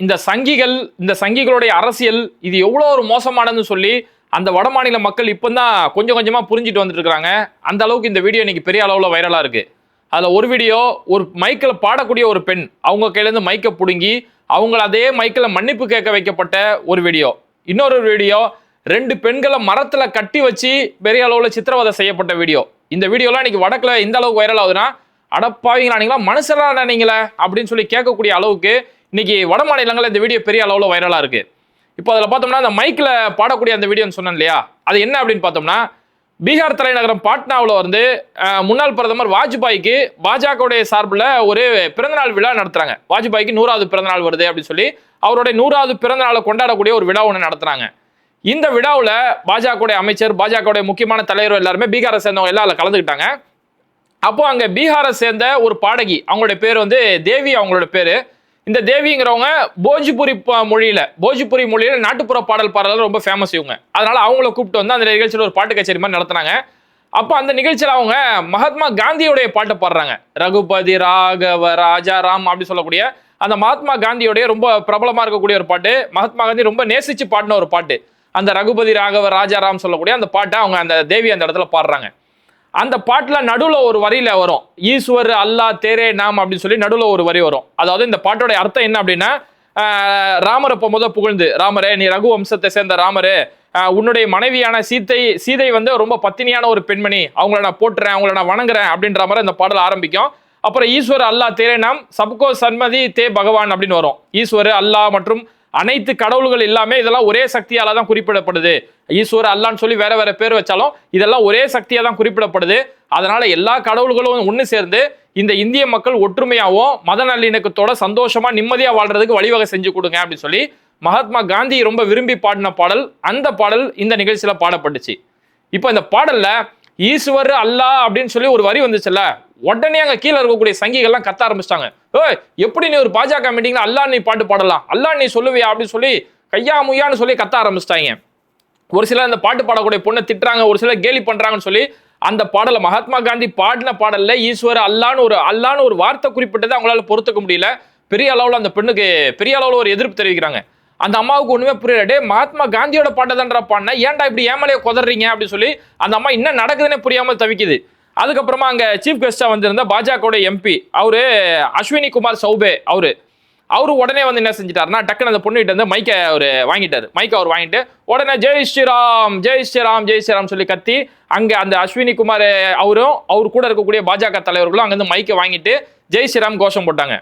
இந்த சங்கிகள் இந்த சங்கிகளுடைய அரசியல் இது எவ்வளோ ஒரு மோசமானதுன்னு சொல்லி அந்த வடமாநில மக்கள் மக்கள் இப்போதான் கொஞ்சம் கொஞ்சமாக புரிஞ்சுட்டு வந்துட்டுருக்காங்க அந்த அளவுக்கு இந்த வீடியோ இன்னைக்கு பெரிய அளவில் வைரலாக இருக்குது அதில் ஒரு வீடியோ ஒரு மைக்கில் பாடக்கூடிய ஒரு பெண் அவங்க கையிலேருந்து மைக்கை பிடுங்கி அவங்கள அதே மைக்கில் மன்னிப்பு கேட்க வைக்கப்பட்ட ஒரு வீடியோ. இன்னொரு வீடியோ ரெண்டு பெண்களை மரத்தில் கட்டி வச்சு பெரிய அளவில் சித்திரவதை செய்யப்பட்ட வீடியோ. இந்த வீடியோலாம் இன்றைக்கி வடக்கில் எந்த அளவுக்கு வைரல் ஆகுதுன்னா அடப்பாவீங்களா நீங்களா மனுஷரா நீங்களே அப்படின்னு சொல்லி கேட்கக்கூடிய அளவுக்கு இன்னைக்கு வட மாநிலங்களில் இந்த வீடியோ பெரிய அளவில் வைரலாக இருக்கு. இப்போ அதில் பார்த்தோம்னா அந்த மைக்கில் பாடக்கூடிய அந்த வீடியோன்னு சொன்னேன் இல்லையா? அது என்ன அப்படின்னு பார்த்தோம்னா பீகார் தலைநகரம் பாட்னாவில் வந்து முன்னாள் பிரதமர் வாஜ்பாய்க்கு பாஜகவுடைய சார்பில் ஒரு பிறந்தநாள் விழா நடத்துறாங்க. வாஜ்பாய்க்கு நூறாவது பிறந்தநாள் வருது அப்படின்னு சொல்லி அவருடைய நூறாவது பிறந்தநாளை கொண்டாடக்கூடிய ஒரு விழா ஒன்று நடத்துறாங்க. இந்த விழாவில் பாஜகவுடைய அமைச்சர் பாஜகவுடைய முக்கியமான தலைவர் எல்லாருமே பீகாரை சேர்ந்தவங்க எல்லாம் அதில் கலந்துக்கிட்டாங்க. அப்போ அங்கே பீகாரை சேர்ந்த ஒரு பாடகி அவங்களுடைய பேர் வந்து தேவி அவங்களோட பேர். இந்த தேவிங்கிறவங்க போஜ்புரி மொழியில போஜ்புரி மொழியில நாட்டுப்புற பாடல் பாடல ரொம்ப ஃபேமஸ் இவங்க. அதனால அவங்கள கூப்பிட்டு வந்து அந்த நிகழ்ச்சியில் ஒரு பாட்டு கச்சேரி மாதிரி நடத்துனாங்க. அப்போ அந்த நிகழ்ச்சியில் அவங்க மகாத்மா காந்தியுடைய பாட்டை பாடுறாங்க. ரகுபதி ராகவ ராஜா ராம் அப்படின்னு சொல்லக்கூடிய அந்த மகாத்மா காந்தியுடைய ரொம்ப பிரபலமாக இருக்கக்கூடிய ஒரு பாட்டு. மகாத்மா காந்தி ரொம்ப நேசிச்சு பாடின ஒரு பாட்டு. அந்த ரகுபதி ராகவ ராஜாராம் சொல்லக்கூடிய அந்த பாட்டை அவங்க அந்த தேவி அந்த இடத்துல பாடுறாங்க. அந்த பாட்டில் நடுவில் ஒரு வரியில் வரும் ஈஸ்வர் அல்லாஹ் தேரே நாம் அப்படின்னு சொல்லி நடுவில் ஒரு வரி வரும். அதாவது இந்த பாட்டோட அர்த்தம் என்ன அப்படின்னா ராமரை இப்போ முத புகழ்ந்து ராமரே நீ ரகு வம்சத்தை சேர்ந்த ராமரே உன்னுடைய மனைவியான சீத்தை சீதை வந்து ரொம்ப பத்தினியான ஒரு பெண்மணி அவங்கள நான் போட்டுறேன் அவங்கள நான் வணங்குறேன் அப்படின்ற மாதிரி இந்த பாடல் ஆரம்பிக்கும். அப்புறம் ஈஸ்வர் அல்லாஹ் தேரே நாம் சப்கோ சன்மதி தே பகவான் அப்படின்னு வரும். ஈஸ்வர் அல்லாஹ் மற்றும் அனைத்து கடவுள்கள் எல்லாமே இதெல்லாம் ஒரே சக்தியால தான் குறிப்பிடப்படுது. ஈஸ்வர் அல்லான்னு சொல்லி வேற வேற பேர் வச்சாலும் இதெல்லாம் ஒரே சக்தியாக தான் குறிப்பிடப்படுது. அதனால எல்லா கடவுள்களும் ஒன்று சேர்ந்து இந்த இந்திய மக்கள் ஒற்றுமையாகவும் மத நல்லிணக்கத்தோட சந்தோஷமா நிம்மதியாக வாழ்றதுக்கு வழிவகை செஞ்சு கொடுங்க அப்படின்னு சொல்லி மகாத்மா காந்தி ரொம்ப விரும்பி பாடின பாடல். அந்த பாடல் இந்த நிகழ்ச்சியில் பாடப்பட்டுச்சு. இப்போ இந்த பாடலில் ஈஸ்வர் அல்லா அப்படின்னு சொல்லி ஒரு வரி வந்துச்சுல்ல? உடனே அங்க கீழே இருக்கக்கூடிய சங்கிகள்லாம் கத்த ஆரம்பிச்சிட்டாங்க. ஓ எப்படி நீ ஒரு பாஜக மீட்டிங்ல அல்லாஹ் நீ பாட்டு பாடலாம்? அல்லாஹ் நீ சொல்லுவியா அப்படின்னு சொல்லி கையா முய்யான்னு சொல்லி கத்த ஆரம்பிச்சிட்டாங்க. ஒரு சிலர் அந்த பாட்டு பாடக்கூடிய பொண்ணை திட்டுறாங்க ஒரு சிலர் கேலி பண்றாங்கன்னு சொல்லி அந்த பாடலை மகாத்மா காந்தி பாடின பாடல்ல ஈஸ்வர் அல்லான்னு ஒரு அல்லான்னு ஒரு வார்த்தை குறிப்பிட்டதை அவங்களால பொறுத்துக்க முடியல. பெரிய அளவில் அந்த பெண்ணுக்கு பெரிய அளவில் ஒரு எதிர்ப்பு தெரிவிக்கிறாங்க. அந்த அம்மாவுக்கு ஒண்ணுமே புரியல. டே மகாத்மா காந்தியோட பாட்டை தான்டா பாடின. ஏன்டா இப்படி ஏமாலையே குதறீங்க? அப்படின்னு சொல்லி அந்த அம்மா என்ன நடக்குதுன்னே புரியாமல் தவிக்குது. அதுக்கப்புறமா அங்க சீஃப் கெஸ்டா வந்திருந்த பாஜகவோட எம்பி அவரு அஸ்வினி குமார் சௌபே அவரு. அவரு உடனே வந்து என்ன செஞ்சிட்டாருன்னா டக்குன்னு அந்த பொண்ணுகிட்ட வந்து மைக்கை அவர் வாங்கிட்டாரு. மைக்கை அவர் வாங்கிட்டு உடனே ஜெய் ஸ்ரீராம் ஜெய் ஸ்ரீராம் ஜெய் ஸ்ரீராம் சொல்லி கத்தி அங்க அந்த அஸ்வினி குமார் அவரும் அவர் கூட இருக்கக்கூடிய பாஜக தலைவர்களும் அங்கேருந்து மைக்கை வாங்கிட்டு ஜெய் ஸ்ரீராம் கோஷம் போட்டாங்க.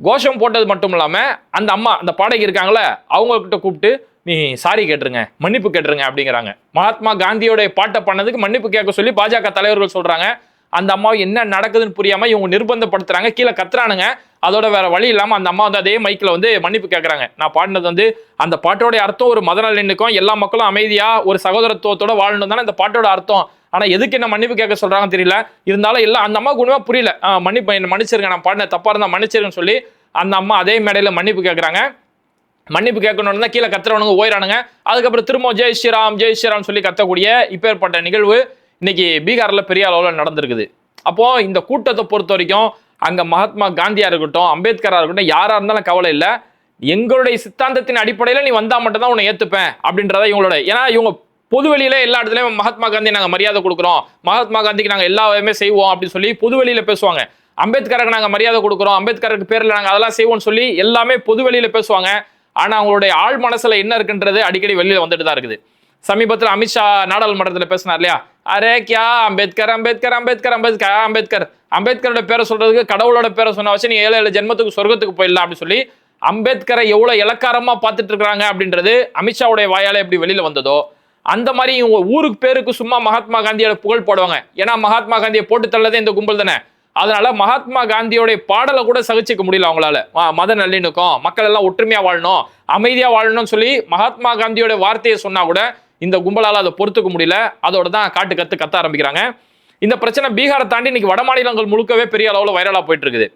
கோஷம் போட்டது மட்டும் இல்லாமல் அந்த அம்மா அந்த பாடகி இருக்காங்களே அவங்கக்கிட்ட கூப்பிட்டு நீ சாரி கேட்டுருங்க மன்னிப்பு கேட்டுருங்க அப்படிங்கிறாங்க. மகாத்மா காந்தியோடைய பாட்டை பண்ணதுக்கு மன்னிப்பு கேட்க சொல்லி பாஜக தலைவர்கள் சொல்கிறாங்க அந்த அம்மா என்ன நடக்குதுன்னு புரியாம இவங்க நிர்பந்தப்படுத்துறாங்க. கீழே கத்துறானுங்க. அதோட வேற வழி இல்லாமல் அந்த அம்மா வந்து அதே மைக்கில் வந்து மன்னிப்பு கேட்குறாங்க நான் பாடினது வந்து அந்த பாட்டோட அர்த்தம் ஒரு மத நல்லிணக்கம் எல்லா மக்களும் அமைதியாக ஒரு சகோதரத்துவத்தோட வாழணும் தானே இந்த பாட்டோட அர்த்தம். ஆனால் எதுக்கு என்ன மன்னிப்பு கேட்க சொல்கிறாங்கன்னு தெரியல. இருந்தாலும் எல்லாம் அந்த அம்மாவுக்கு குணமாக புரியல. ஆ, மன்னிப்பு என்ன மன்னிச்சிருங்க நான் பாடின தப்பாக இருந்தால் மன்னிச்சிருங்கன்னு சொல்லி அந்த அம்மா அதே மேடையில் மன்னிப்பு கேட்குறாங்க மன்னிப்பு கேட்கணும்னு தான் கீழே கத்துறவனுங்க ஓயிறானுங்க. அதுக்கப்புறம் திரும்ப ஜெய் ஸ்ரீராம் ஜெய் ஸ்ரீராம் சொல்லி கத்தக்கூடிய இப்பேற்பட்ட நிகழ்வு. இன்னைக்கு பீகாரில் பெரிய அளவில் நடந்திருக்குது. அப்போ இந்த கூட்டத்தை பொறுத்த வரைக்கும் அங்க மகாத்மா காந்தியா இருக்கட்டும் அம்பேத்கராக இருக்கட்டும் யாரா இருந்தாலும் கவலை இல்லை. எங்களுடைய சித்தாந்தத்தின் அடிப்படையில் நீ வந்தா மட்டும் தான் உன்னை ஏத்துப்பேன் அப்படின்றத இவங்களோட ஏன்னா இவங்க பொதுவெளியில எல்லா இடத்துலயும் மகாத்மா காந்தி நாங்க மரியாதை கொடுக்குறோம். மகாத்மா காந்திக்கு நாங்க எல்லாமே செய்வோம் அப்படின்னு சொல்லி பொதுவெளியில பேசுவாங்க. அம்பேத்கருக்கு நாங்க மரியாதை கொடுக்குறோம் அம்பேத்கருக்கு பேர்ல நாங்க அதெல்லாம் செய்வோம்னு சொல்லி எல்லாமே பொதுவெளியில பேசுவாங்க. ஆனா அவங்களுடைய ஆழ் மனசுல என்ன இருக்குன்றது அடிக்கடி வெளியில வந்துட்டு தான் இருக்குது. சமீபத்தில் அமித்ஷா நாடாளுமன்றத்தில் பேசினார் இல்லையா? அரே கியா அம்பேத்கர் அம்பேத்கர் அம்பேத்கர் அம்பேத்கர் அம்பேத்கர். அம்பேத்கரோட பேரை சொல்றதுக்கு கடவுளோட பேரை சொன்ன வச்சு நீ ஏழு ஏழு ஜென்மத்துக்கு சொர்க்கத்துக்கு போயிடலாம் அப்படின்னு சொல்லி அம்பேத்கரை எவ்வளோ இலக்காரமாக பார்த்துட்டு இருக்கிறாங்க அப்படின்றது அமித்ஷாவுடைய வாயால் எப்படி வெளியில் வந்ததோ அந்த மாதிரி இவங்க ஊருக்கு பேருக்கு சும்மா மகாத்மா காந்தியோட புகழ் போடுவாங்க. ஏன்னா மகாத்மா காந்தியை போட்டு தள்ளதே இந்த கும்பல் தானே. அதனால மகாத்மா காந்தியோடைய பாடலை கூட சகிச்சிக்க முடியல அவங்களால. மத நல்லிணக்கம் மக்கள் எல்லாம் ஒற்றுமையா வாழணும் அமைதியா வாழணும்னு சொல்லி மகாத்மா காந்தியோட வார்த்தையை சொன்னா கூட இந்த கும்பலால் அதை பொறுத்துக்க முடியல. அதோட தான் காட்டு கத்து கத்த ஆரம்பிக்கிறாங்க. இந்த பிரச்சனை பீகாரை தாண்டி இன்னைக்கு வட மாநிலங்கள் முழுக்கவே பெரிய அளவில் வைரலாக போயிட்டு இருக்குது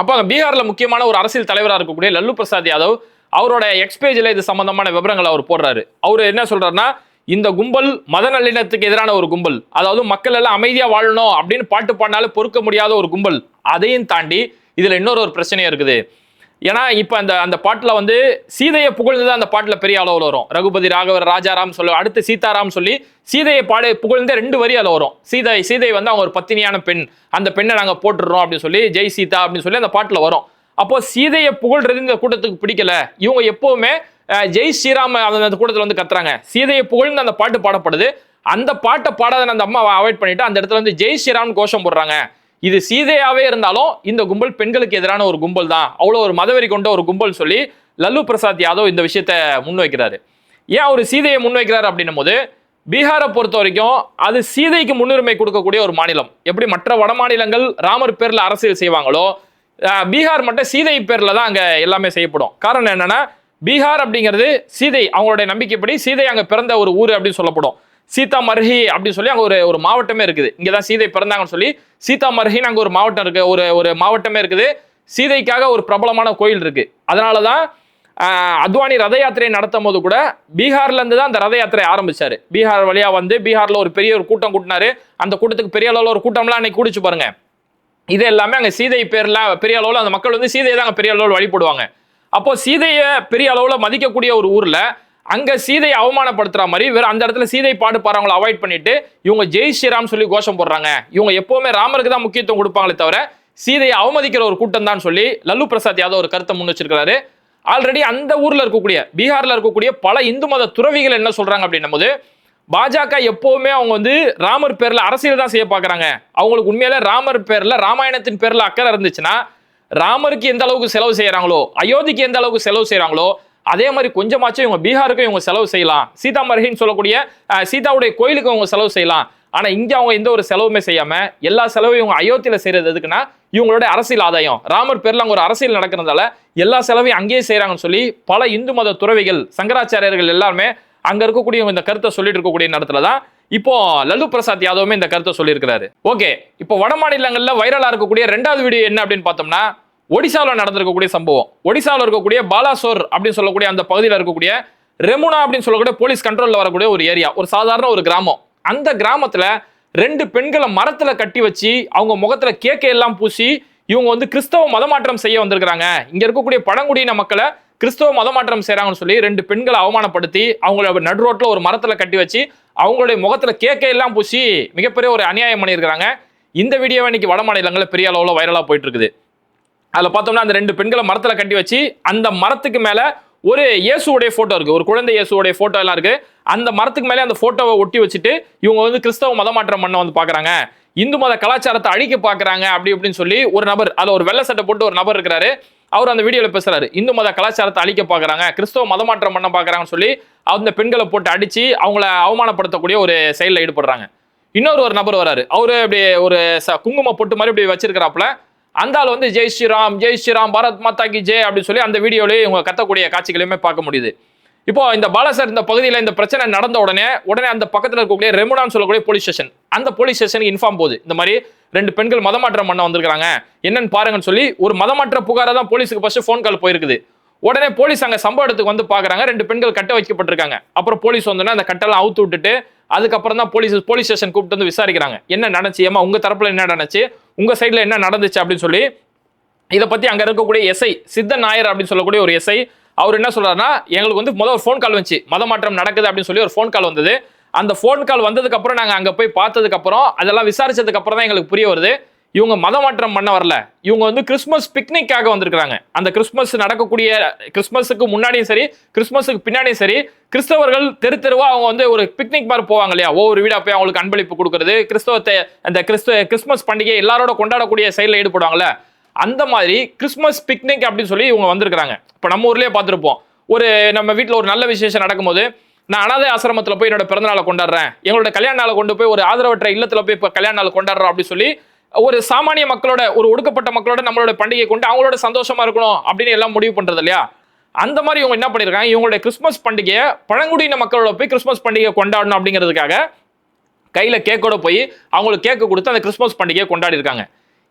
அப்போ அங்கே பீகாரில் முக்கியமான ஒரு அரசியல் தலைவராக இருக்கக்கூடிய லல்லு பிரசாத் யாதவ் அவரோட எக்ஸ்பேஜில் இது சம்பந்தமான விவரங்களை அவர் போடுறாரு. அவர் என்ன சொல்றாருன்னா இந்த கும்பல் மத நல்லிணத்துக்கு எதிரான ஒரு கும்பல். அதாவது மக்கள் எல்லாம் அமைதியாக வாழணும் அப்படின்னு பாட்டு பாடினாலும் பொறுக்க முடியாத ஒரு கும்பல். அதையும் தாண்டி இதில் இன்னொரு ஒரு பிரச்சனையும் இருக்குது. ஏன்னா இப்ப அந்த அந்த பாட்டுல வந்து சீதையை புகழ்ந்து தான் அந்த பாட்டுல பெரிய அளவில் வரும். ரகுபதி ராகவர் ராஜாராம் சொல்லி அடுத்து சீதாராம் சொல்லி சீதையை பாடு புகழ்ந்தே ரெண்டு வரி அதில் வரும். சீதை சீதை வந்து அவங்க ஒரு பத்தினியான பெண். அந்த பெண்ணை நாங்க போட்டுடுறோம் அப்படின்னு சொல்லி ஜெய் சீதா அப்படின்னு சொல்லி அந்த பாட்டுல வரும். அப்போ சீதையை புகழ்றது இந்த கூட்டத்துக்கு பிடிக்கல. இவங்க எப்பவுமே ஜெய் ஸ்ரீராம் அந்த அந்த கூட்டத்தில் வந்து கத்துறாங்க. சீதையை புகழ்ந்து அந்த பாட்டு பாடப்படுது. அந்த பாட்டை பாடாத அந்த அம்மா அவாய்ட் பண்ணிட்டு அந்த இடத்துல வந்து ஜெய் ஸ்ரீராம் கோஷம் போடுறாங்க. இது சீதையாவே இருந்தாலும் இந்த கும்பல் பெண்களுக்கு எதிரான ஒரு கும்பல் தான் அவ்வளோ ஒரு மதவெறி கொண்ட ஒரு கும்பல் சொல்லி லல்லு பிரசாத் யாதவ் இந்த விஷயத்த முன்வைக்கிறாரு. ஏன் அவர் சீதையை முன்வைக்கிறார் அப்படின்னும் போது பீகாரை பொறுத்த வரைக்கும் அது சீதைக்கு முன்னுரிமை கொடுக்கக்கூடிய ஒரு மாநிலம். எப்படி மற்ற வட மாநிலங்கள் ராமர் பேர்ல அரசியல் செய்வாங்களோ பீகார் மட்டும் சீதை பேர்ல தான் அங்க எல்லாமே செய்யப்படும். காரணம் என்னன்னா பீகார் அப்படிங்கிறது சீதை அவங்களுடைய நம்பிக்கைப்படி சீதை அங்க பிறந்த ஒரு ஊர் அப்படின்னு சொல்லப்படும். சீதா மர்ஹி அப்படின்னு சொல்லி அங்கே ஒரு ஒரு மாவட்டமே இருக்குது. இங்கே தான் சீதை பிறந்தாங்கன்னு சொல்லி சீதா மர்ஹின்னு அங்க ஒரு மாவட்டம் இருக்கு. ஒரு ஒரு மாவட்டமே இருக்குது. சீதைக்காக ஒரு பிரபலமான கோயில் இருக்கு. அதனால தான் அத்வானி ரத யாத்திரையை நடத்தும் போது கூட பீகார்லேருந்து தான் அந்த ரத யாத்திரை ஆரம்பிச்சார். பீகார் வழியாக வந்து பீகாரில் ஒரு பெரிய ஒரு கூட்டம் கூட்டினாரு. அந்த கூட்டத்துக்கு பெரிய அளவில் ஒரு கூட்டம்லாம் அன்னைக்கு கூடிச்சு பாருங்க. இது எல்லாமே அங்கே சீதை பேரில் பெரிய அளவில் அந்த மக்கள் வந்து சீதையை தான் அங்கே பெரிய அளவில் வழிபடுவாங்க. அப்போ சீதையை பெரிய அளவில் மதிக்கக்கூடிய ஒரு ஊரில் அங்கே சீதையை அவமானப்படுத்துகிற மாதிரி வேறு அந்த இடத்துல சீதை பாடு பாடுறவங்களை அவாய்ட் பண்ணிட்டு இவங்க ஜெய் ஸ்ரீராம் சொல்லி கோஷம் போடுறாங்க. இவங்க எப்போவுமே ராமருக்கு தான் முக்கியத்துவம் கொடுப்பாங்களே தவிர சீதையை அவமதிக்கிற ஒரு கூட்டம் தான் சொல்லி லல்லு பிரசாத் யாதவ் ஒரு கருத்தை முன் வச்சிருக்கிறாரு. ஆல்ரெடி அந்த ஊரில் இருக்கக்கூடிய பீகாரில் இருக்கக்கூடிய பல இந்து மத துறவிகள் என்ன சொல்கிறாங்க அப்படின்னும் போது பாஜக எப்போவுமே அவங்க வந்து ராமர் பேரில் அரசியல் தான் செய்ய பார்க்குறாங்க அவங்களுக்கு உண்மையில ராமர் பேரில் ராமாயணத்தின் பேரில் அக்கறை இருந்துச்சுன்னா ராமருக்கு எந்த அளவுக்கு செலவு செய்கிறாங்களோ அயோத்திக்கு எந்த அளவுக்கு செலவு செய்கிறாங்களோ அதே மாதிரி கொஞ்சமாச்சும் இவங்க பீகாருக்கும் இவங்க செலவு செய்யலாம். சீதா மருகின்னு சொல்லக்கூடிய சீதாவுடைய கோயிலுக்கு அவங்க செலவு செய்யலாம். ஆனா இங்க அவங்க எந்த ஒரு செலவுமே செய்யாம எல்லா செலவையும் இவங்க அயோத்தியில செய்யறது எதுக்குன்னா இவங்களுடைய அரசியல் ஆதாயம். ராமர் பேர்ல அங்க ஒரு அரசியல் நடக்கிறதால எல்லா செலவையும் அங்கேயே செய்யறாங்கன்னு சொல்லி பல இந்து மத துறவிகள் சங்கராச்சாரியர்கள் எல்லாருமே அங்க இருக்கக்கூடிய இந்த கருத்தை சொல்லிட்டு இருக்கக்கூடிய நேரத்துல தான் இப்போ லல்லு பிரசாத் யாதவுமே இந்த கருத்தை சொல்லியிருக்கிறாரு. ஓகே இப்போ வட மாநிலங்களில் வைரலாக இருக்கக்கூடிய ரெண்டாவது வீடியோ என்ன அப்படின்னு பார்த்தோம்னா ஒடிசாவில் நடந்திருக்கக்கூடிய சம்பவம். ஒடிசாவில் இருக்கக்கூடிய பாலாசோர் அப்படின்னு சொல்லக்கூடிய அந்த பகுதியில் இருக்கக்கூடிய ரெமுனா அப்படின்னு சொல்லக்கூடிய போலீஸ் கண்ட்ரோலில் வரக்கூடிய ஒரு ஏரியா ஒரு சாதாரண ஒரு கிராமம். அந்த கிராமத்தில் ரெண்டு பெண்களை மரத்தில் கட்டி வச்சு அவங்க முகத்தில் கேக்கை எல்லாம் பூசி இவங்க வந்து கிறிஸ்தவ மதமாற்றம் செய்ய வந்திருக்கிறாங்க. இங்கே இருக்கக்கூடிய பழங்குடியின மக்களை கிறிஸ்தவ மதமாற்றம் செய்கிறாங்கன்னு சொல்லி ரெண்டு பெண்களை அவமானப்படுத்தி அவங்கள நடு ரோட்டில் ஒரு மரத்தில் கட்டி வச்சு அவங்களுடைய முகத்தில் கேக்கை எல்லாம் பூசி மிகப்பெரிய ஒரு அநியாயம் பண்ணியிருக்கிறாங்க. இந்த வீடியோவை இன்னைக்கு வட மாநிலங்களில் பெரிய அளவில் வைரலாக போயிட்டு இருக்குது. அதில் பார்த்தோம்னா அந்த ரெண்டு பெண்களை மரத்தில் கட்டி வச்சு அந்த மரத்துக்கு மேலே ஒரு இயேசுவோடைய ஃபோட்டோ இருக்குது ஒரு குழந்தை இயேசுவோடைய ஃபோட்டோ எல்லாம் இருக்குது அந்த மரத்துக்கு மேலே அந்த ஃபோட்டோவை ஒட்டி வச்சுட்டு இவங்க வந்து கிறிஸ்தவ மதமாற்றம் பண்ண வந்து பார்க்குறாங்க. இந்து மத கலாச்சாரத்தை அழிக்க பார்க்குறாங்க அப்படி இப்படின்னு சொல்லி ஒரு நபர் அதில் ஒரு வெள்ளை சட்டை போட்டு ஒரு நபர் இருக்கிறாரு. அவர் அந்த வீடியோவில் பேசுகிறாரு இந்து மத கலாச்சாரத்தை அழிக்க பார்க்குறாங்க கிறிஸ்தவ மதமாற்றம் பண்ண பார்க்குறாங்கன்னு சொல்லி அந்த பெண்களை போட்டு அடித்து அவங்கள அவமானப்படுத்தக்கூடிய ஒரு செயலில் ஈடுபடுறாங்க. இன்னொரு ஒரு நபர் வராரு. அவரு அப்படியே ஒரு ச- குங்கும பொட்டு மாதிரி இப்படி வச்சிருக்கிறாப்புல. அந்த ஆள் வந்து ஜெய் ஸ்ரீராம் ஜெய் ஸ்ரீராம் பாரத் மாதா கி ஜெய் அப்படின்னு சொல்லி அந்த வீடியோலேயே இவங்க கத்தக்கூடிய காட்சிகளையுமே பார்க்க முடியுது. இப்போ இந்த பாலசர் இந்த பகுதியில் இந்த பிரச்சனை நடந்த உடனே உடனே அந்த பக்கத்தில் இருக்கக்கூடிய ரெமுனான்னு சொல்லக்கூடிய போலீஸ் ஸ்டேஷன் அந்த போலீஸ் ஸ்டேஷனுக்கு இன்ஃபார்ம் போகுது. இந்த மாதிரி ரெண்டு பெண்கள் மதமாற்றம் பண்ண வந்திருக்காங்க என்னன்னு பாருங்கன்னு சொல்லி ஒரு மதமாற்ற புகாரை தான் போலீஸுக்கு ஃபர்ஸ்ட் ஃபோன் கால் போயிருக்குது. உடனே போலீஸ் அங்கே சம்பவ இடத்துக்கு வந்து பார்க்குறாங்க ரெண்டு பெண்கள் கட்ட வைக்கப்பட்டிருக்காங்க. அப்புறம் போலீஸ் வந்தோடனே அந்த கட்டெல்லாம் அவுத்து விட்டுட்டு அதுக்கப்புறம் தான் போலீஸ் போலீஸ் ஸ்டேஷன் கூப்பிட்டு வந்து விசாரிக்கிறாங்க. என்ன நடந்துச்சு? ஏமா உங்க தரப்புல என்ன நடந்துச்சு? உங்க சைடுல என்ன நடந்துச்சு அப்படின்னு சொல்லி இதை பத்தி அங்க இருக்கக்கூடிய எஸ்ஐ சித்த நாயர் அப்படின்னு சொல்லக்கூடிய ஒரு எஸ்ஐ அவர் என்ன சொல்றாருன்னா எங்களுக்கு வந்து முதல் ஒரு ஃபோன் கால் வந்துச்சு. மத மாற்றம் நடக்குது அப்படின்னு சொல்லி ஒரு ஃபோன் கால் வந்தது. அந்த ஃபோன் கால் வந்ததுக்கு அப்புறம் நாங்க அங்க போய் பார்த்ததுக்கு அப்புறம் அதெல்லாம் விசாரிச்சதுக்கு அப்புறம் தான் எங்களுக்கு புரிய வருது. இவங்க மதமாற்றம் பண்ண வரல. இவங்க வந்து கிறிஸ்மஸ் பிக்னிக்காக வந்திருக்கிறாங்க. அந்த கிறிஸ்மஸ் நடக்கக்கூடிய கிறிஸ்மஸுக்கு முன்னாடியும் சரி கிறிஸ்மஸுக்கு பின்னாடியும் சரி கிறிஸ்தவர்கள் தெரு தெருவா அவங்க வந்து ஒரு பிக்னிக் மாதிரி போவாங்க இல்லையா? ஒவ்வொரு வீடா போய் அவங்களுக்கு அன்பளிப்பு கொடுக்கறது கிறிஸ்தவத்தை அந்த கிறிஸ்துவ கிறிஸ்மஸ் பண்டிகை எல்லாரோட கொண்டாடக்கூடிய செயலில் ஈடுபடுவாங்கல்ல? அந்த மாதிரி கிறிஸ்மஸ் பிக்னிக் அப்படின்னு சொல்லி இவங்க வந்திருக்கிறாங்க. இப்போ நம்ம ஊர்லேயே பார்த்துருப்போம். ஒரு நம்ம வீட்டில் ஒரு நல்ல விசேஷம் நடக்கும்போது நான் அனாதை ஆசிரமத்தில் போய் என்னோட பிறந்தநாளை கொண்டாடுறேன். எங்களோட கல்யாண நாளை கொண்டு போய் ஒரு ஆதரவற்ற இல்லத்தில் போய் இப்போ கல்யாண நாள் கொண்டாடுறோம் அப்படின்னு சொல்லி ஒரு சாமானிய மக்களோட ஒரு ஒடுக்கப்பட்ட மக்களோட நம்மளோட பண்டிகை கொண்டு அவங்களோட சந்தோஷமா இருக்கணும் அப்படின்னு எல்லாம் முடிவு பண்றது இல்லையா? அந்த மாதிரி இவங்க என்ன பண்ணிருக்காங்க? இவங்களுடைய கிறிஸ்மஸ் பண்டிகையை பழங்குடியின மக்களோட போய் கிறிஸ்மஸ் பண்டிகையை கொண்டாடணும் அப்படிங்கிறதுக்காக கையில கேக்கோட போய் அவங்களுக்கு கேக்கு கொடுத்து அந்த கிறிஸ்மஸ் பண்டிகையை கொண்டாடி இருக்காங்க.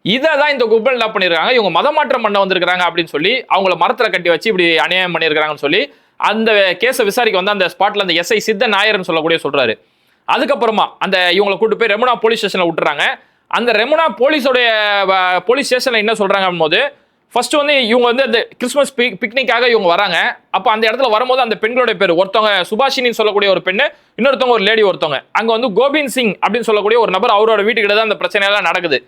இதை தான் இந்த கும்பல் என்ன பண்ணியிருக்காங்க இவங்க மதமாற்றம் பண்ண வந்திருக்கிறாங்க அப்படின்னு சொல்லி அவங்கள மரத்தில் கட்டி வச்சு இப்படி அநியாயம் பண்ணியிருக்காங்கன்னு சொல்லி அந்த கேஸை விசாரிக்க வந்து அந்த ஸ்பாட்டில் அந்த எஸ்ஐ சித்த நாயர்னு சொல்லக்கூடிய சொல்கிறாரு அதுக்கப்புறமா அந்த இவங்களை கூட்டு போய் ரெமனா போலீஸ் ஸ்டேஷனில் விட்டுறாங்க. அந்த ரெமுனா போலீஸோடைய போலீஸ் ஸ்டேஷன்ல என்ன சொல்றாங்க போது ஃபர்ஸ்ட் வந்து இவங்க வந்து அந்த கிறிஸ்மஸ் பிக் பிக்னிக்காக இவங்க வராங்க. அப்போ அந்த இடத்துல வரும்போது அந்த பெண்களுடைய பேர் ஒருத்தவங்க சுபாஷினின்னு சொல்லக்கூடிய ஒரு பெண்ணு இன்னொருத்தவங்க ஒரு லேடி ஒருத்தவங்க. அங்க வந்து கோபிந்த் சிங் அப்படின்னு சொல்லக்கூடிய ஒரு நபர் அவரோட வீட்டுக்கிட்ட தான் அந்த பிரச்சனையெல்லாம் நடக்குது.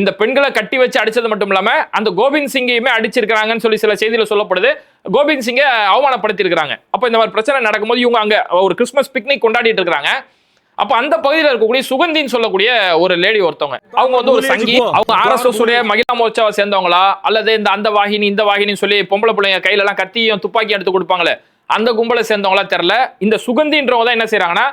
இந்த பெண்களை கட்டி வச்சு அடிச்சது மட்டும் இல்லாம அந்த கோபிந்த் சிங்கையுமே அடிச்சிருக்கிறாங்கன்னு சொல்லி சில செய்தியில சொல்லப்படுது. கோபிந்த் சிங்கை அவமானப்படுத்தியிருக்கிறாங்க. அப்போ இந்த மாதிரி பிரச்சனை நடக்கும்போது இவங்க அங்க ஒரு கிறிஸ்மஸ் பிக்னிக் கொண்டாடிட்டு இருக்கிறாங்க. அப்ப அந்த பகுதியில் இருக்கக்கூடிய சுகந்தின்னு சொல்லக்கூடிய ஒரு லேடி ஒருத்தவங்க. அவங்க வந்து ஒரு சங்கி அவங்க ஆர்எஸ்எஸ் உடைய மகிழா மோர்ச்சாவை சேர்ந்தவங்களா? அல்லது இந்த அந்த வாகினி இந்த வாகினின்னு சொல்லி பொம்பளை பிள்ளைங்க கையில எல்லாம் கத்தியும் துப்பாக்கி எடுத்து கொடுப்பாங்களே அந்த கும்பலை சேர்ந்தவங்களா தெரியல. இந்த சுகந்தின்றவங்க தான் என்ன செய்றாங்கன்னா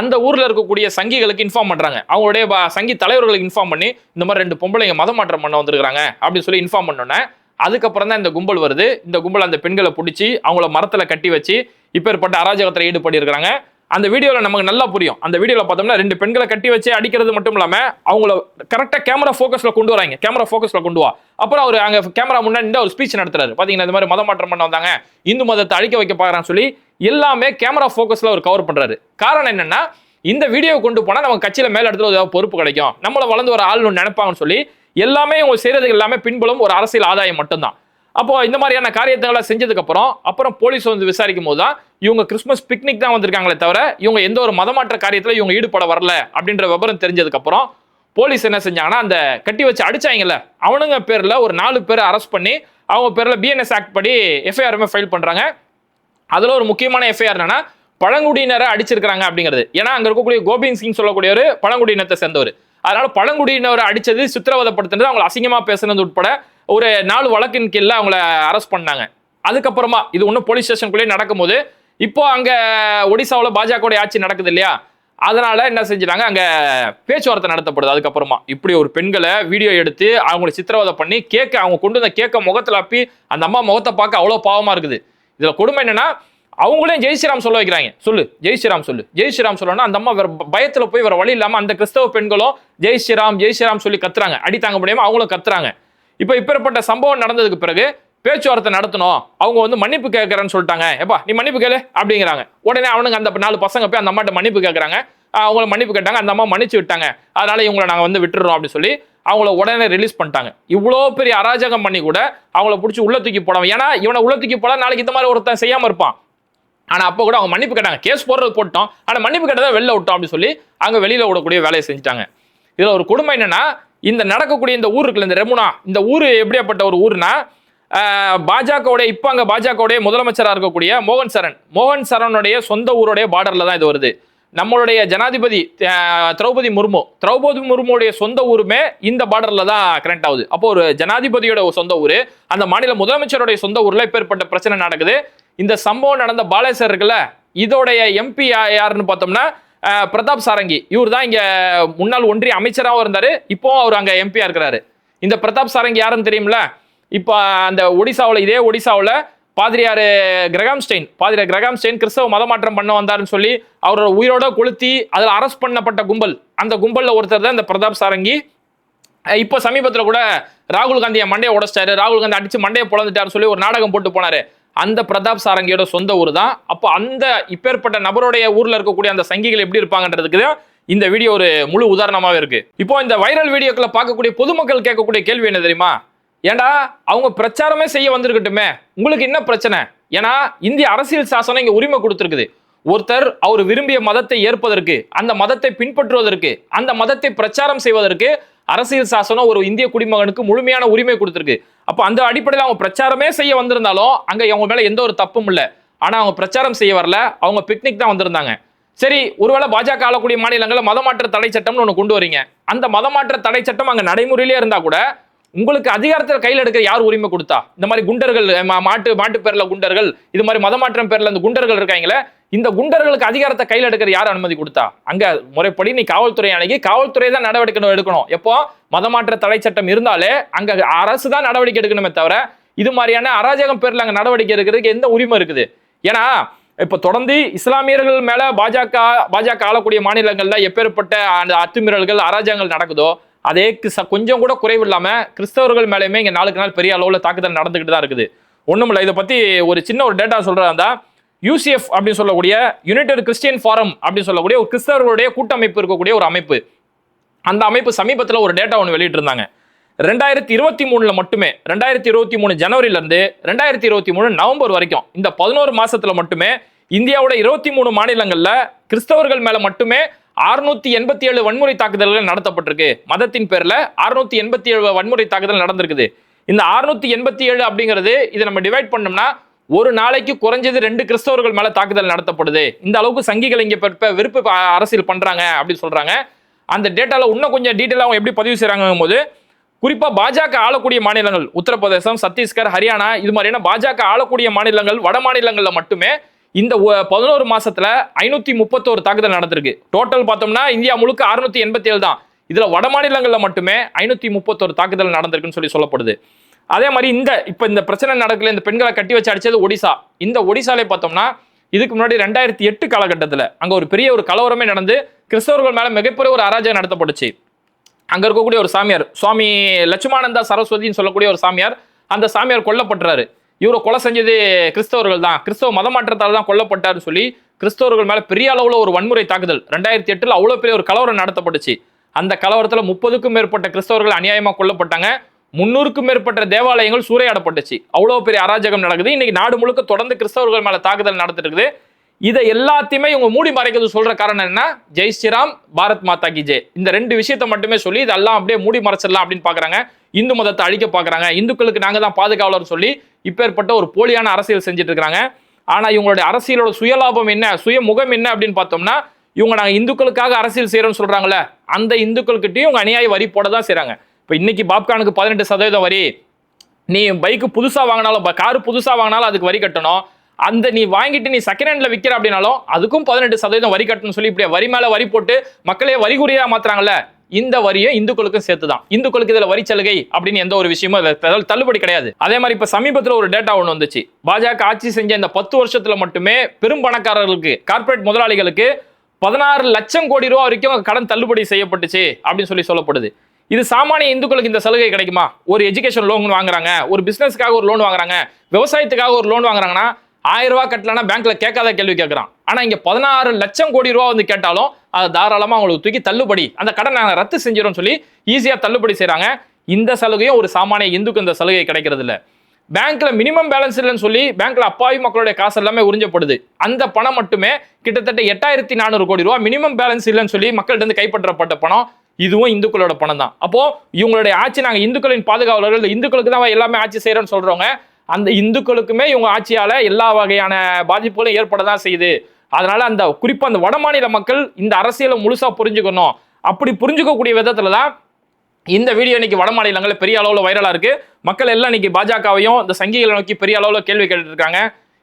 அந்த ஊர்ல இருக்கக்கூடிய சங்கிகளுக்கு இன்ஃபார்ம் பண்றாங்க. அவங்களுடைய சங்கி தலைவர்களுக்கு இன்ஃபார்ம் பண்ணி இந்த மாதிரி ரெண்டு பொம்பளைங்க மத மாற்றம் பண்ண வந்திருக்காங்க அப்படின்னு சொல்லி இன்ஃபார்ம் பண்ணோன்னே அதுக்கப்புறம் தான் இந்த கும்பல் வருது. இந்த கும்பல் அந்த பெண்களை பிடிச்சி அவங்கள மரத்துல கட்டி வச்சு இப்பேற்பட்ட அராஜகத்தில் ஈடுபட்டு இருக்கிறாங்க அந்த வீடியோவில் நமக்கு நல்லா புரியும். அந்த வீடியோவில் பார்த்தோம்னா ரெண்டு பெண்களை கட்டி வச்சு அடிக்கிறது மட்டும் இல்லாமல் அவங்கள கரெக்டாக கேமரா ஃபோக்கஸில் கொண்டு வராங்க. கேமரா ஃபோக்கஸில் கொண்டு வா. அப்புறம் அவர் அங்கே கேமரா முன்னாடி நின்று ஒரு ஸ்பீச் நடத்துறாரு. பார்த்தீங்கன்னா இந்த மாதிரி மத மாற்றம் பண்ண வந்தாங்க. இந்து மதத்தை அழிக்க வைக்க பார்க்குறான்னு சொல்லி எல்லாமே கேமரா ஃபோக்கஸில் அவர் கவர் பண்ணுறாரு காரணம் என்னென்னா இந்த வீடியோ கொண்டு போனால் நம்ம கட்சியில் மேல இடத்துல ஏதாவது பொறுப்பு கிடைக்கும். நம்மளை வளர்ந்து வர ஆள்னு நினைப்பாங்கன்னு சொல்லி எல்லாமே இவங்க செய்கிறது எல்லாமே பின்புலம் ஒரு அரசியல் ஆதாயம் மட்டும்தான். அப்போ இந்த மாதிரியான காரியத்தை செஞ்சதுக்கு அப்புறம் அப்புறம் போலீஸ் வந்து விசாரிக்கும் போது தான் இவங்க கிறிஸ்மஸ் பிக்னிக் தான் வந்திருக்காங்களே தவிர இவங்க எந்த ஒரு மதமாற்ற காரியத்துல இவங்க ஈடுபட வரல அப்படின்ற விவரம் தெரிஞ்சதுக்கு அப்புறம் போலீஸ் என்ன செஞ்சாங்கன்னா அந்த கட்டி வச்சு அடிச்சாங்கல்ல அவனுங்க பேர்ல ஒரு நாலு பேரை அரெஸ்ட் பண்ணி அவங்க பேர்ல பிஎன்எஸ் ஆக்ட் படி எஃப்ஐஆருமே ஃபைல் பண்றாங்க. அதுல ஒரு முக்கியமான எஃப்ஐஆர் என்னன்னா பழங்குடியினரை அடிச்சிருக்காங்க அப்படிங்கிறது. ஏன்னா அங்க இருக்கக்கூடிய கோபிந்த் சிங் சொல்லக்கூடிய ஒரு பழங்குடியினத்தை சேர்ந்தவர். அதனால பழங்குடியினரை அடிச்சது சித்திரவதைப்படுத்துனது அவங்களை அசிங்கமா பேசுனது உட்பட ஒரு நாலு வழக்கின் கீழே அவங்கள அரெஸ்ட் பண்ணாங்க. அதுக்கப்புறமா இது ஒன்றும் போலீஸ் ஸ்டேஷனுக்குள்ளேயே நடக்கும்போது இப்போ அங்கே ஒடிசாவில் பாஜகவுடைய ஆட்சி நடக்குது இல்லையா? அதனால என்ன செஞ்சிட்டாங்க? அங்கே பேச்சுவார்த்தை நடத்தப்படுது. அதுக்கப்புறமா இப்படி ஒரு பெண்களை வீடியோ எடுத்து அவங்களை சித்திரவதை பண்ணி கேக்க அவங்க கொண்டு வந்த கேக்க முகத்தில் அப்பி அந்த அம்மா முகத்தை பார்க்க அவ்வளோ பாவமாக இருக்குது. இதில் கொடுமை என்னன்னா அவங்களையும் ஜெய் ஸ்ரீராம் சொல்ல வைக்கிறாங்க. சொல்லு ஜெய் ஸ்ரீராம் சொல்லு. ஜெய் ஸ்ரீராம் சொல்லணும்னா அந்த அம்மா வேற பயத்தில் போய் வேற வழி இல்லாமல் அந்த கிறிஸ்தவ பெண்களும் ஜெய் ஸ்ரீராம் ஜெய் ஸ்ரீராம் சொல்லி கத்துறாங்க. அடி தாங்க முடியாமல் அவங்களும் கத்துறாங்க. இப்போ இப்பேற்பட்ட சம்பவம் நடந்ததுக்கு பிறகு பேச்சுவார்த்தை நடத்தணும். அவங்க வந்து மன்னிப்பு கேட்குறேன்னு சொல்லிட்டாங்க. எப்பா நீ மன்னிப்பு கேளு அப்படிங்கிறாங்க. உடனே அவனுங்க அந்த நாலு பசங்க போய் அந்த அம்மாட்ட மன்னிப்பு கேட்குறாங்க. அவங்கள மன்னிப்பு கேட்டாங்க அந்த அம்மா மன்னிச்சு விட்டாங்க. அதனால இவங்களை நாங்கள் வந்து விட்டுறோம் அப்படின்னு சொல்லி அவங்கள உடனே ரிலீஸ் பண்ணிட்டாங்க. இவ்வளோ பெரிய அராஜகம் பண்ணி கூட அவங்கள பிடிச்சி உள்ள தூக்கி போடாம ஏன்னா இவனை உள்ள தூக்கி போட நாளைக்கு இந்த மாதிரி ஒருத்தன் செய்யாமல் இருப்பான். ஆனால் அப்போ கூட அவங்க மன்னிப்பு கேட்டாங்க. கேஸ் போடுறது போட்டோம் ஆனால் மன்னிப்பு கேட்டதை வெளில விட்டோம் அப்படின்னு சொல்லி அங்கே வெளியில் விடக்கூடிய வேலையை செஞ்சுட்டாங்க. இதில் ஒரு கொடுமை என்னன்னா இந்த நடக்கக்கூடிய இந்த ஊர் இருக்குல்ல இந்த ரெமுனா இந்த ஊர் எப்படியாப்பட்ட ஒரு ஊர்னா பாஜகவுடைய இப்போ அங்கே பாஜகவுடைய முதலமைச்சராக இருக்கக்கூடிய மோகன் சரண். மோகன் சரணுடைய சொந்த ஊருடைய பார்டரில் தான் இது வருது. நம்மளுடைய ஜனாதிபதி திரௌபதி முர்மு. திரௌபதி முர்முடைய சொந்த ஊருமே இந்த பார்டரில் தான் கனெக்ட் ஆகுது. அப்போ ஒரு ஜனாதிபதியோட சொந்த ஊர் அந்த மாநில முதலமைச்சருடைய சொந்த ஊரில் இப்பேற்பட்ட பிரச்சனை நடக்குது. இந்த சம்பவம் நடந்த பாலேசர் இருக்குல்ல இதோடைய எம்பி யாருன்னு பார்த்தோம்னா பிரதாப் சாரங்கி. இவர் தான் இங்கே முன்னாள் ஒன்றிய அமைச்சராகவும் இருந்தார். இப்போ அவர் அங்கே எம்பியாக இருக்கிறாரு. இந்த பிரதாப் சாரங்கி யாருன்னு தெரியும்ல இப்போ அந்த ஒடிசாவில் இதே ஒடிசாவில் பாதிரியார் கிரகாம் ஸ்டெயின் பாதிரியார் கிரகாம் ஸ்டெயின் கிறிஸ்தவ மதமாற்றம் பண்ண வந்தாருன்னு சொல்லி அவரோட உயிரோட கொளுத்தி அதில் அரெஸ்ட் பண்ணப்பட்ட கும்பல். அந்த கும்பலில் ஒருத்தர் தான் இந்த பிரதாப் சாரங்கி. இப்போ சமீபத்தில் கூட ராகுல் காந்தியை மண்டையை உடைச்சிட்டாரு. ராகுல் காந்தி அடித்து மண்டையை பொழந்துட்டாருன்னு சொல்லி ஒரு நாடகம் போட்டு போனார். அந்த பிரதாப் சாரங்கியோட சொந்த ஊர் தான். அப்போ அந்த இப்பேற்பட்ட நபருடைய ஊர்ல இருக்கக்கூடிய அந்த சங்கிகள் எப்படி இருப்பாங்கன்றதுக்கு தான் இந்த வீடியோ ஒரு முழு உதாரணமாகவே இருக்கு. இப்போ இந்த வைரல் வீடியோக்களை பார்க்கக்கூடிய பொதுமக்கள் கேட்கக்கூடிய கேள்வி என்ன தெரியுமா? ஏண்டா அவங்க பிரச்சாரமே செய்ய வந்திருக்கட்டுமே. உங்களுக்கு என்ன பிரச்சனை? ஏன்னா இந்திய அரசியல் சாசனம் இங்க உரிமை கொடுத்துருக்குது. ஒருத்தர் அவர் விரும்பிய மதத்தை ஏற்பதற்கு அந்த மதத்தை பின்பற்றுவதற்கு அந்த மதத்தை பிரச்சாரம் செய்வதற்கு அரசியல் சாசனம் ஒரு இந்திய குடிமகனுக்கு முழுமையான உரிமை கொடுத்துருக்கு. அப்போ அந்த அடிப்படையில் அவங்க பிரச்சாரமே செய்ய வந்திருந்தாலும் அங்கே அவங்க மேலே எந்த ஒரு தப்பும் இல்லை. ஆனால் அவங்க பிரச்சாரம் செய்ய வரல. அவங்க பிக்னிக் தான் வந்திருந்தாங்க. சரி ஒருவேளை பாஜக ஆளக்கூடிய மாநிலங்களில் மதமாற்ற தடை சட்டம்னு ஒன்று கொண்டு வரீங்க. அந்த மதமாற்ற தடை சட்டம் அங்கே நடைமுறையிலே இருந்தால் கூட உங்களுக்கு அதிகாரத்தில் கையில் எடுக்க யார் உரிமை கொடுத்தா? இந்த மாதிரி குண்டர்கள் மா- மாட்டு மாட்டு பேரில் குண்டர்கள் இது மாதிரி மதமாற்றம் பேரில் இந்த குண்டர்கள் இருக்காங்களே இந்த குண்டர்களுக்கு அதிகாரத்தை கையில் எடுக்கிற யார் அனுமதி கொடுத்தா? அங்க முறைப்படி நீ காவல்துறை அணுகி காவல்துறை தான் நடவடிக்கை எடுக்கணும். எப்போ? மதமாற்ற தடை சட்டம் இருந்தாலே அங்க அரசு தான் நடவடிக்கை எடுக்கணுமே தவிர இது மாதிரியான அராஜகம் பேர்ல அங்க நடவடிக்கை எடுக்கிறதுக்கு எந்த உரிமை இருக்குது? ஏன்னா இப்ப தொடர்ந்து இஸ்லாமியர்கள் மேல பாஜக பாஜக ஆளக்கூடிய மாநிலங்கள்ல எப்பேற்பட்ட அந்த அத்துமீறல்கள் அராஜகங்கள் நடக்குதோ அதே கிச- கொஞ்சம் கூட குறைவில்லாம கிறிஸ்தவர்கள் மேலேயுமே இங்க நாளுக்கு நாள் பெரிய அளவுல தாக்குதல் நடந்துகிட்டு தான் இருக்குது. ஒண்ணுமில்ல இதை பத்தி ஒரு சின்ன ஒரு டேட்டா சொல்றதா யூசிஎஃப் அப்படின்னு சொல்லக்கூடிய யுனைடெட் கிறிஸ்டியன் ஃபாரம் அப்படின்னு சொல்லக்கூடிய ஒரு கிறிஸ்தவர்களுடைய கூட்டமைப்பு இருக்கக்கூடிய ஒரு அமைப்பு. அந்த அமைப்பு சமீபத்தில் ஒரு டேட்டா ஒன்று வெளியிட்டிருந்தாங்க. ரெண்டாயிரத்தி இருபத்தி மூணுல மட்டுமே ரெண்டாயிரத்தி இருபத்தி மூணு ஜனவரில ரெண்டாயிரத்தி இருபத்தி மூணு நவம்பர் வரைக்கும் இந்த பதினோரு மாசத்துல மட்டுமே இந்தியாவோட இருபத்தி மூணு மாநிலங்களில் கிறிஸ்தவர்கள் மேல மட்டுமே அறுநூத்தி எண்பத்தி ஏழு வன்முறை தாக்குதல்கள் நடத்தப்பட்டிருக்கு. மதத்தின் பேரில் அறுநூத்தி எண்பத்தி ஏழு வன்முறை தாக்குதல் நடந்திருக்குது. இந்த அறுநூத்தி எண்பத்தி ஏழு அப்படிங்கிறது இதை நம்ம டிவைட் பண்ணோம்னா ஒரு நாளைக்கு குறைஞ்சது ரெண்டு கிறிஸ்தவர்கள் மேல தாக்குதல் நடத்தப்படுது. இந்த அளவுக்கு சங்கிகள் இங்க இப்ப- விருப்ப அரசியல் பண்றாங்க அப்படின்னு சொல்றாங்க. அந்த டேட்டாவில் இன்னும் கொஞ்சம் டீட்டெயிலாக அவங்க எப்படி பதிவு செய்கிறாங்க போது குறிப்பாக பாஜக ஆளக்கூடிய மாநிலங்கள் உத்தரப்பிரதேசம் சத்தீஸ்கர் ஹரியானா இது மாதிரியான பாஜக ஆளக்கூடிய மாநிலங்கள் வட மாநிலங்களில் மட்டுமே இந்த பதினோரு மாசத்துல ஐநூத்தி முப்பத்தோரு தாக்குதல் நடந்திருக்கு. டோட்டல் பார்த்தோம்னா இந்தியா முழுக்க அறுநூத்தி எண்பத்தி ஏழு தான். இதுல வட மாநிலங்களில் மட்டுமே ஐநூத்தி முப்பத்தோரு தாக்குதல் நடந்திருக்குன்னு சொல்லி சொல்லப்படுது. அதே மாதிரி இந்த இப்போ இந்த பிரச்சனை நடக்கல இந்த பெண்களை கட்டி வச்சு அடிச்சது ஒடிசா. இந்த ஒடிசாலே பார்த்தோம்னா இதுக்கு முன்னாடி ரெண்டாயிரத்தி எட்டு காலகட்டத்தில் அங்கே ஒரு பெரிய ஒரு கலவரமே நடந்து கிறிஸ்தவர்கள் மேலே மிகப்பெரிய ஒரு அராஜகம் நடத்தப்பட்டுச்சு. அங்கே இருக்கக்கூடிய ஒரு சாமியார் சுவாமி லட்சுமானந்தா சரஸ்வதின்னு சொல்லக்கூடிய ஒரு சாமியார் அந்த சாமியார் கொல்லப்படுறாரு இவரை கொலை செஞ்சது கிறிஸ்தவர்கள் தான். கிறிஸ்தவ மதமாற்றத்தால் தான் கொல்லப்பட்டாருன்னு சொல்லி கிறிஸ்தவர்கள் மேலே பெரிய அளவில் ஒரு வன்முறை தாக்குதல். ரெண்டாயிரத்தி எட்டில் அவ்வளோ பெரிய ஒரு கலவரம் நடத்தப்பட்டுச்சு. அந்த கலவரத்தில் முப்பதுக்கும் மேற்பட்ட கிறிஸ்தவர்கள் அநியாயமாக கொல்லப்பட்டாங்க. முன்னூறுக்கும் மேற்பட்ட தேவாலயங்கள் சூறையாடப்பட்டுச்சு. அவ்வளோ பெரிய அராஜகம் நடக்குது. இன்னைக்கு நாடு முழுக்க தொடர்ந்து கிறிஸ்தவர்கள் மேலே தாக்குதல் நடந்துட்டு இருக்குது இதை எல்லாத்தையுமே இவங்க மூடி மறைக்கிறது சொல்ற காரணம் என்ன ஜெய் ஸ்ரீராம் பாரத் மாதா கி ஜெய். இந்த ரெண்டு விஷயத்த மட்டுமே சொல்லி இதெல்லாம் அப்படியே மூடி மறைச்சிடலாம் அப்படின்னு பாக்குறாங்க. இந்து மதத்தை அழிக்க பாக்குறாங்க. இந்துக்களுக்கு நாங்க தான் பாதுகாவலர் சொல்லி இப்பேற்பட்ட ஒரு போலியான அரசியல் செஞ்சுட்டு இருக்கிறாங்க ஆனா இவங்களுடைய அரசியலோட சுயலாபம் என்ன சுய முகம் என்ன அப்படின்னு பார்த்தோம்னா இவங்க நாங்க இந்துக்களுக்காக அரசியல் செய்யறோம்னு சொல்றாங்கல்ல அந்த இந்துக்கள்கிட்டயும் இவங்க அநியாய வரி போட தான் செய்யறாங்க இப்போ இன்னைக்கு பாப்கானுக்கு பதினெட்டு சதவீதம் வரி. நீ பைக்கு புதுசாக வாங்கினாலும் காரு புதுசாக வாங்கினாலும் அதுக்கு வரி கட்டணும். அந்த நீ வாங்கிட்டு நீ செகண்ட் ஹேண்டில் விற்கிற அப்படின்னாலும் அதுக்கும் பதினெட்டு சதவீதம் வரி கட்டணும்னு சொல்லி இப்படியே வரி மேலே வரி போட்டு மக்களே வரி குறியா மாத்துறாங்கல்ல? இந்த வரியும் இந்துக்களுக்கும் சேர்த்து தான் இந்துக்களுக்கு இதில் வரி சலுகை அப்படின்னு எந்த ஒரு விஷயமும் தள்ளுபடி கிடையாது. அதே மாதிரி இப்போ சமீபத்தில் ஒரு டேட்டா ஒன்று வந்துச்சு. பாஜக ஆட்சி செஞ்ச இந்த பத்து வருஷத்தில் மட்டுமே பெரும் பணக்காரர்களுக்கு கார்ப்பரேட் முதலாளிகளுக்கு பதினாறு லட்சம் கோடி ரூபா வரைக்கும் கடன் தள்ளுபடி செய்யப்பட்டுச்சு அப்படின்னு சொல்லி சொல்லப்படுது. இது சாமானிய இந்துக்களுக்கு இந்த சலுகை கிடைக்குமா? ஒரு எஜுகேஷன் லோன் வாங்குறாங்க ஒரு பிசினஸ்க்காக ஒரு லோன் வாங்குறாங்க விவசாயத்துக்காக ஒரு லோன் வாங்குறாங்கன்னா ஆயிரம் ரூபாய் கட்டலன்னா பேங்க்ல கேட்காத கேள்வி கேட்கறான். ஆனா இங்க பதினாறு லட்சம் கோடி ரூபா வந்து கேட்டாலும் அது தாராளமா அவங்களுக்கு தூக்கி தள்ளுபடி அந்த கடன் நாங்கள் ரத்து செஞ்சிடும் சொல்லி ஈஸியா தள்ளுபடி செய்யறாங்க இந்த சலுகையும் ஒரு சாமானிய இந்துக்கு இந்த சலுகை கிடைக்கிறது இல்ல பேங்க்ல மினிமம் பேலன்ஸ் இல்லைன்னு சொல்லி பேங்க்ல அப்பாவி மக்களுடைய காசு எல்லாமே உறிஞ்சப்படுது. அந்த பணம் மட்டுமே கிட்டத்தட்ட எட்டாயிரத்தி நானூறு கோடி ரூபாய் மினிமம் பேலன்ஸ் இல்லைன்னு சொல்லி மக்கள்கிட்ட இருந்து கைப்பற்றப்பட்ட பணம். இதுவும் இந்துக்களோட பணம் தான் அப்போ இவங்களுடைய ஆட்சி நாங்க இந்துக்களின் பாதுகாவலர்கள் இந்துக்களுக்கு தான் எல்லாமே ஆட்சி செய்யறோம்னு சொல்றவங்க அந்த இந்துக்களுக்குமே இவங்க ஆட்சியால எல்லா வகையான பாதிப்புகளும் ஏற்பட தான் செய்யுது. அதனால அந்த குறிப்பா அந்த வடமாநில மக்கள் இந்த அரசியலை முழுசா புரிஞ்சுக்கணும். அப்படி புரிஞ்சுக்கக்கூடிய விதத்துல தான் இந்த வீடியோ இன்னைக்கு வட மாநிலங்களில் பெரிய அளவில் வைரலாக இருக்கு. மக்கள் எல்லாம் இன்னைக்கு பாஜகவையும் இந்த சங்கிகளை நோக்கி பெரிய அளவில் கேள்வி கேட்டுருக்காங்க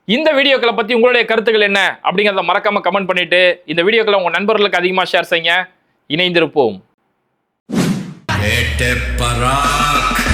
இந்த வீடியோக்களை பற்றி உங்களுடைய கருத்துக்கள் என்ன? அப்படிங்கிறத மறக்காம கமெண்ட் பண்ணிட்டு இந்த வீடியோக்களை உங்கள் நண்பர்களுக்கு அதிகமாக ஷேர் செய்யுங்க. இணைந்திருப்போம். Hete Barak.